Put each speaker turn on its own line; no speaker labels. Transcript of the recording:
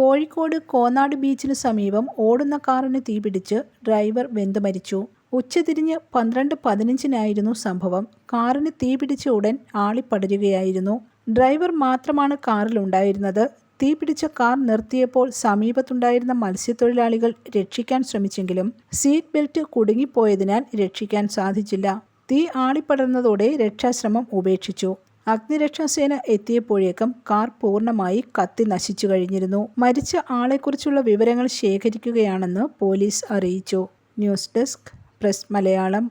കോഴിക്കോട് കോന്നാട് ബീച്ചിന് സമീപം ഓടുന്ന കാറിന് തീപിടിച്ച് ഡ്രൈവർ വെന്തു മരിച്ചു. ഉച്ചതിരിഞ്ഞ് പന്ത്രണ്ട് പതിനഞ്ചിനായിരുന്നു സംഭവം. കാറിന് തീപിടിച്ച ഉടൻ ആളിപ്പടരുകയായിരുന്നു. ഡ്രൈവർ മാത്രമാണ് കാറിലുണ്ടായിരുന്നത് തീപിടിച്ച കാർ നിർത്തിയപ്പോൾ സമീപത്തുണ്ടായിരുന്ന മത്സ്യത്തൊഴിലാളികൾ രക്ഷിക്കാൻ ശ്രമിച്ചെങ്കിലും സീറ്റ് ബെൽറ്റ് കുടുങ്ങിപ്പോയതിനാൽ രക്ഷിക്കാൻ സാധിച്ചില്ല. തീ ആളിപ്പടർന്നതോടെ രക്ഷാശ്രമം ഉപേക്ഷിച്ചു. അഗ്നിരക്ഷാസേന എത്തിയപ്പോഴേക്കും കാർ പൂർണമായി കത്തി നശിച്ചു കഴിഞ്ഞിരുന്നു. മരിച്ച ആളെക്കുറിച്ചുള്ള വിവരങ്ങൾ ശേഖരിക്കുകയാണെന്ന് പോലീസ് അറിയിച്ചു.
News desk press Malayalam.